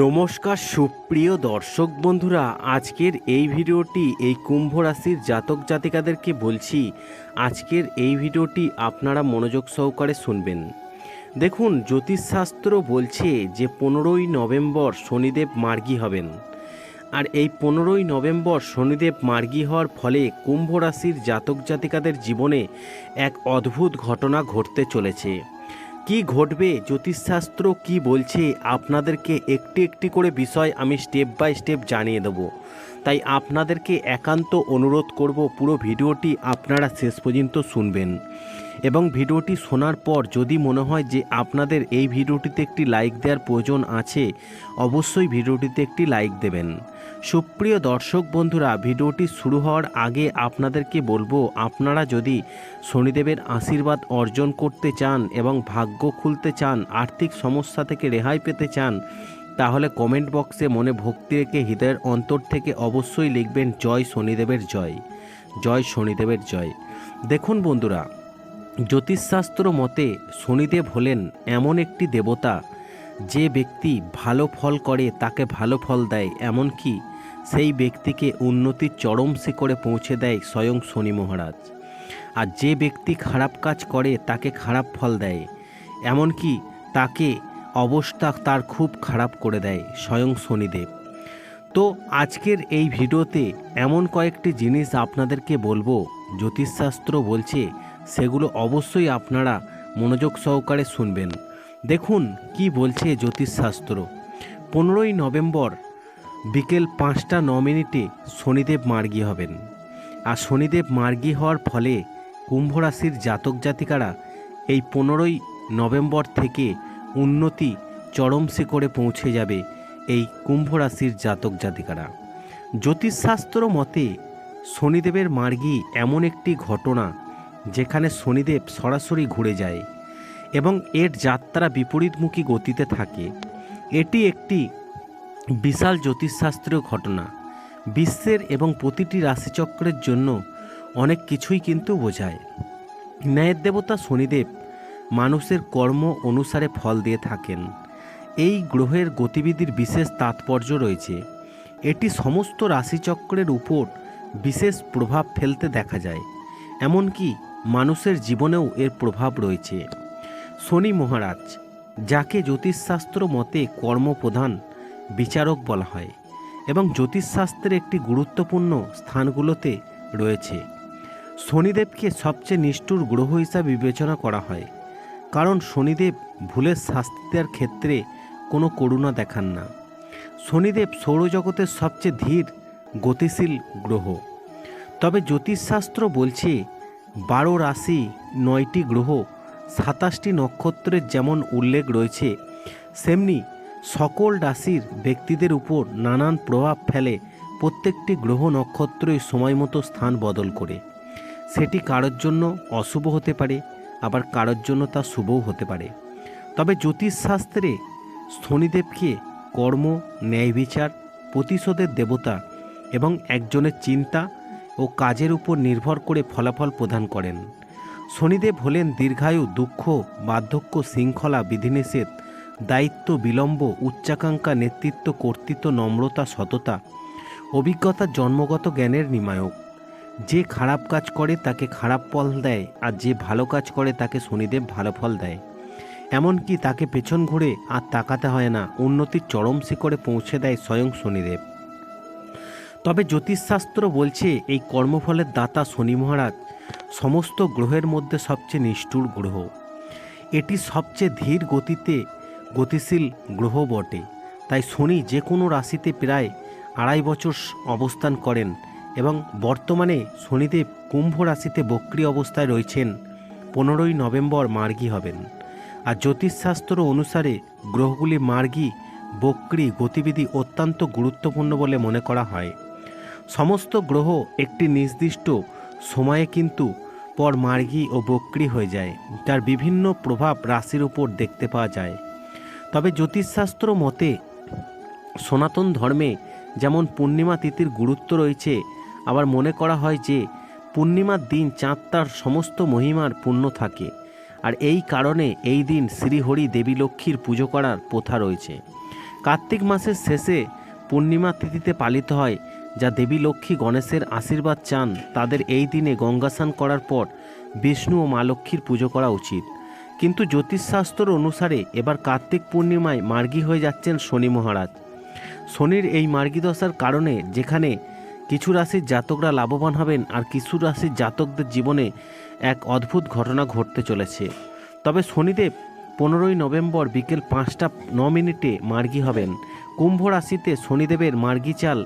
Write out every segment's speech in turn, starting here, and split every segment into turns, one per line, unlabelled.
নমস্কার, সুপ্রিয় দর্শক বন্ধুরা, আজকের এই ভিডিওটি এই কুম্ভ রাশির জাতক জাতিকাদেরকে বলছি, আজকের এই ভিডিওটি আপনারা মনোযোগ সহকারে শুনবেন। দেখুন, জ্যোতিষশাস্ত্র বলছে যে পনেরোই নভেম্বর শনিদেব মার্গী হবেন। আর এই পনেরোই নভেম্বর শনিদেব মার্গী হওয়ার ফলে কুম্ভ রাশির জাতক জাতিকাদের জীবনে এক অদ্ভুত ঘটনা ঘটতে চলেছে। কি ঘটবে? জ্যোতিষশাস্ত্র কি বলছে? আপনাদেরকে একটি একটি করে বিষয় আমি স্টেপ বাই স্টেপ জানিয়ে দেব। তাই আপনাদেরকে একান্ত অনুরোধ করব পুরো ভিডিওটি আপনারা শেষ পর্যন্ত শুনবেন। এবং ভিডিওটি শোনার পর যদি মনে হয় যে আপনাদের এই ভিডিওটিতে একটি লাইক দেওয়ার প্রয়োজন আছে, অবশ্যই ভিডিওটিতে একটি লাইক দেবেন। সুপ্রিয় দর্শক বন্ধুরা, ভিডিওটি শুরু হওয়ার আগে আপনাদেরকে বলব, আপনারা যদি শনিদেবের আশীর্বাদ অর্জন করতে চান এবং ভাগ্য খুলতে চান, আর্থিক সমস্যা থেকে রেহাই পেতে চান, তাহলে কমেন্ট বক্সে মনে ভক্তি রেখে হৃদয়ের অন্তর থেকে অবশ্যই লিখবেন, জয় শনিদেবের জয়। জয় শনিদেবের জয়। দেখুন বন্ধুরা জ্যোতিষশাস্ত্র মতে শনিদেব হলেন এমন একটি দেবতা, যে ব্যক্তি ভালো ফল করে তাকে ভালো ফল দেয়, এমনকি সেই ব্যক্তিকে উন্নতির চরম শিখরে পৌঁছে দেয় স্বয়ং শনি মহারাজ। আর যে ব্যক্তি খারাপ কাজ করে, তাকে খারাপ ফল দেয়, এমনকি তাকে অবস্থা তার খুব খারাপ করে দেয়, স্বয়ং শনিদেব। তো আজকের এই ভিডিওতে এমন কয়েকটি জিনিস আপনাদেরকে বলব, জ্যোতিষশাস্ত্র বলছে সেগুলো অবশ্যই আপনারা মনোযোগ সহকারে শুনবেন। দেখুন কি বলছে জ্যোতিষশাস্ত্র। পনেরোই নভেম্বর বিকেল পাঁচটা ন মিনিটে শনিদেব মার্গী হবেন। আর শনিদেব মার্গী হওয়ার ফলে কুম্ভ রাশির জাতক জাতিকারা এই পনেরোই নভেম্বর থেকে উন্নতি চরম শিখরে পৌঁছে যাবে এই কুম্ভ রাশির জাতক জাতিকারা। জ্যোতিষশাস্ত্র মতে শনিদেবের মার্গী এমন একটি ঘটনা যেখানে শনিদেব সরাসরি ঘুরে যায় এবং এর যাত্রা বিপরীতমুখী গতিতে থাকে। এটি একটি বিশাল জ্যোতিষশাস্ত্রীয় ঘটনা। বিশ্বের এবং প্রতিটি রাশিচক্রের জন্য অনেক কিছুই কিন্তু বোঝায়। ন্যায়ের দেবতা শনিদেব মানুষের কর্ম অনুসারে ফল দিয়ে থাকেন। এই গ্রহের গতিবিধির বিশেষ তাৎপর্য রয়েছে। এটি সমস্ত রাশিচক্রের উপর বিশেষ প্রভাব ফেলতে দেখা যায়। এমনকি মানুষের জীবনেও এর প্রভাব রয়েছে। শনি মহারাজ, যাকে জ্যোতিষশাস্ত্র মতে কর্মপ্রধান, বিচারক বলা হয়, এবং জ্যোতিষশাস্ত্রের একটি গুরুত্বপূর্ণ স্থানগুলোতে রয়েছে। শনিদেবকে সবচেয়ে নিষ্ঠুর গ্রহ হিসাবে বিবেচনা করা হয়, কারণ শনিদেব ভুলের শাস্তি দেওয়ার ক্ষেত্রে কোনো করুণা দেখান না। শনিদেব সৌরজগতের সবচেয়ে ধীর, গতিশীল গ্রহ। তবে জ্যোতিষশাস্ত্র বলছে বারো রাশি, নয়টি গ্রহ, সাতাশটি নক্ষত্রের যেমন উল্লেখ রয়েছে, সেমনি সকল রাশির ব্যক্তিদের উপর নানান প্রভাব ফেলে প্রত্যেকটি গ্রহ নক্ষত্রই সময় মতো স্থান বদল করে। সেটি কারোর জন্য অশুভ হতে পারে, আবার কারোর জন্য তা শুভও হতে পারে। তবে জ্যোতিষশাস্ত্রে শনিদেবকে কর্ম ন্যায় বিচার প্রতিশোধের দেবতা এবং একজনের চিন্তা ও কাজের উপর নির্ভর করে ফলাফল প্রদান করেন। শনিদেব হলেন দীর্ঘায়ু, দুঃখ, বার্ধক্য, শৃঙ্খলা, বিধিনিষেধ, দায়িত্ব, বিলম্ব, উচ্চাকাঙ্ক্ষা, নেতৃত্ব, কর্তৃত্ব, নম্রতা, সততা, অভিজ্ঞতা, জন্মগত জ্ঞানের নিমায়ক। যে খারাপ কাজ করে তাকে খারাপ ফল দেয় আর যে ভালো কাজ করে তাকে শনিদেব ভালো ফল দেয়। এমনকি তাকে পেছন ঘুরে আর তাকাতে হয় না, উন্নতির চরম শিখরে পৌঁছে দেয় স্বয়ং শনিদেব। তবে জ্যোতিষশাস্ত্র বলছে এই কর্মফলের দাতা শনি মহারাজ সমস্ত গ্রহের মধ্যে সবচেয়ে নিষ্ঠুর গ্রহ। এটি সবচেয়ে ধীর গতিতে গতিশীল গ্রহ বটে। তাই শনি যে কোনো রাশিতে প্রায় আড়াই বছর অবস্থান করেন এবং বর্তমানে শনিদেব কুম্ভ রাশিতে বক্রি অবস্থায় রয়েছেন, পনেরোই নভেম্বর মার্গী হবেন। আর জ্যোতিষশাস্ত্র অনুসারে গ্রহগুলি মার্গী, বক্রি গতিবিধি অত্যন্ত গুরুত্বপূর্ণ বলে মনে করা হয়। সমস্ত গ্রহ একটি নির্দিষ্ট সময়ে কিন্তু পর মার্গী ও বক্রি হয়ে যায়, যার বিভিন্ন প্রভাব রাশির উপর দেখতে পাওয়া যায়। তবে জ্যোতিষশাস্ত্র মতে সনাতন ধর্মে যেমন পূর্ণিমা তিথির গুরুত্ব রয়েছে, আবার মনে করা হয় যে পূর্ণিমার দিন চাঁদ তার সমস্ত মহিমার পূর্ণ থাকে, আর এই কারণে এই দিন শ্রীহরি দেবী লক্ষ্মীর পুজো করার প্রথা রয়েছে। কার্তিক মাসের শেষে পূর্ণিমা তিথিতে পালিত হয় যা দেবী লক্ষ্মী গণেশের আশীর্বাদ চান, তাদের এই দিনে গঙ্গা স্নান করার পর বিষ্ণু ও মা লক্ষ্মীর পুজো করা উচিত। কিন্তু জ্যোতিষশাস্ত্র অনুসারে এবার কার্তিক পূর্ণিমায় মার্গী হয়ে যাচ্ছেন শনি মহারাজ। শনির এই মার্গী দশার কারণে যেখানে কিছু রাশির জাতকরা লাভবান হবেন আর কিছু রাশির জাতকদের জীবনে এক অদ্ভুত ঘটনা ঘটতে চলেছে। তবে শনিদেব পনেরোই নভেম্বর বিকেল পাঁচটা ন মিনিটে মার্গী হবেন। কুম্ভ রাশিতে শনিদেবের মার্গী চাল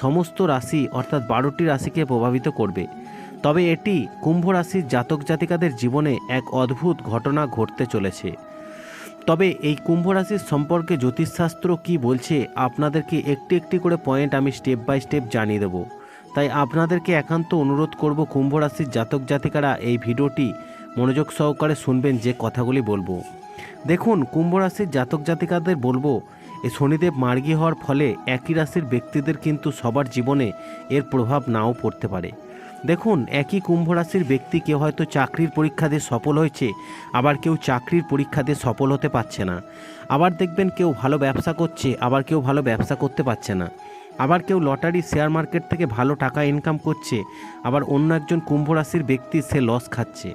সমস্ত রাশি অর্থাৎ বারোটি রাশিকে প্রভাবিত করবে। তবে এটি কুম্ভ রাশির জাতক জাতিকাদের জীবনে এক অদ্ভুত ঘটনা ঘটতে চলেছে। তবে এই কুম্ভ রাশির সম্পর্কে জ্যোতিষশাস্ত্র কি বলছে, আপনাদেরকে একটি একটি করে পয়েন্ট আমি স্টেপ বাই স্টেপ জানিয়ে দেবো। তাই আপনাদেরকে একান্ত অনুরোধ করব কুম্ভ রাশির জাতক জাতিকারা এই ভিডিওটি মনোযোগ সহকারে শুনবেন যে কথাগুলি বলব। দেখুন, কুম্ভ রাশির জাতক জাতিকাদের বলব এই শনিদেব মার্গী হওয়ার ফলে একই রাশির ব্যক্তিদের কিন্তু সবার জীবনে এর প্রভাব নাও পড়তে পারে। দেখুন, একই কুম্ভ রাশির ব্যক্তি কেউ হয়তো চাকরির পরীক্ষা দিয়ে সফল হয়েছে, আবার কেউ চাকরির পরীক্ষা দিয়ে সফল হতে পারছে না। আবার দেখবেন কেউ ভালো ব্যবসা করছে, আবার কেউ ভালো ব্যবসা করতে পারছে না। আবার কেউ লটারি শেয়ার মার্কেট থেকে ভালো টাকা ইনকাম করছে, আবার অন্য একজন কুম্ভ রাশির ব্যক্তি সে লস খাচ্ছে।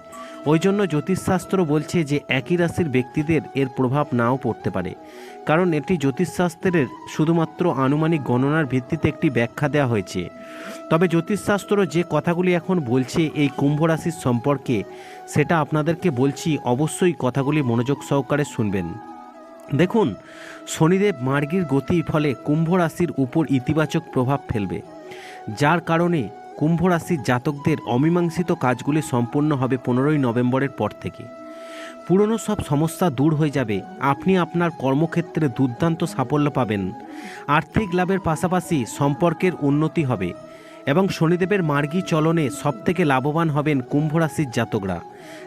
ওই জন্য জ্যোতিষশাস্ত্র বলছে যে একই রাশির ব্যক্তিদের এর প্রভাব নাও পড়তে পারে। কারণ এটি জ্যোতিষশাস্ত্রের শুধুমাত্র আনুমানিক গণনার ভিত্তিতে একটি ব্যাখ্যা দেওয়া হয়েছে। তবে জ্যোতিষশাস্ত্র যে কথাগুলি এখন বলছে এই কুম্ভ রাশির সম্পর্কে, সেটা আপনাদেরকে বলছি অবশ্যই কথাগুলি মনোযোগ সহকারে শুনবেন। দেখুন, শনিদেব মার্গীর গতির ফলে কুম্ভ রাশির উপর ইতিবাচক প্রভাব ফেলবে, যার কারণে কুম্ভ রাশির জাতকদের অমীমাংসিত কাজগুলি সম্পূর্ণ হবে পনেরোই নভেম্বরের পর থেকে। পুরনো সব সমস্যা দূর হয়ে যাবে, আপনি আপনার কর্মক্ষেত্রে দুর্দান্ত সাফল্য পাবেন, আর্থিক লাভের পাশাপাশি সম্পর্কের উন্নতি হবে এবং শনিদেবের মার্গী চলনে সবথেকে লাভবান হবেন কুম্ভ রাশির জাতকরা।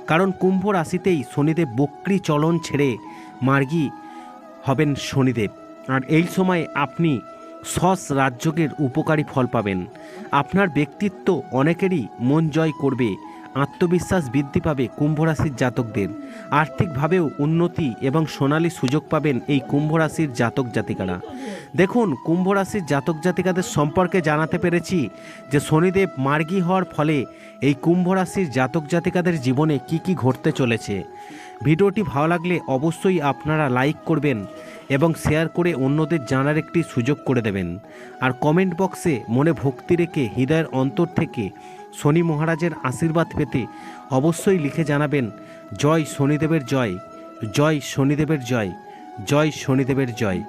কারণ কুম্ভ রাশিতেই শনিদেব বক্রি চলন ছেড়ে মার্গী হবেন শনিদেব। আর এই সময় আপনি সস রাজযোগের উপকারী ফল পাবেন। আপনার ব্যক্তিত্ব অনেকেরই মন জয় করবে, আত্মবিশ্বাস বৃদ্ধি পাবে কুম্ভ রাশির জাতকদের। আর্থিকভাবেও উন্নতি এবং সোনালী সুযোগ পাবেন এই কুম্ভরাশির জাতক জাতিকারা। দেখুন কুম্ভ রাশির জাতক জাতিকাদের সম্পর্কে জানাতে পেরেছি যে শনিদেব মার্গী হওয়ার ফলে এই কুম্ভরাশির জাতক জাতিকাদের জীবনে কি কি ঘটতে চলেছে। ভিডিওটি ভালো লাগলে অবশ্যই আপনারা লাইক করবেন এবং শেয়ার করে অন্যদের জানার একটি সুযোগ করে দেবেন। আর কমেন্ট বক্সে মনে ভক্তি রেখে হৃদয়ের অন্তর থেকে শনি মহারাজের আশীর্বাদ পেতে অবশ্যই লিখে জানাবেন, জয় শনিদেবের জয় জয় শনিদেবের জয় জয় শনিদেবের জয়।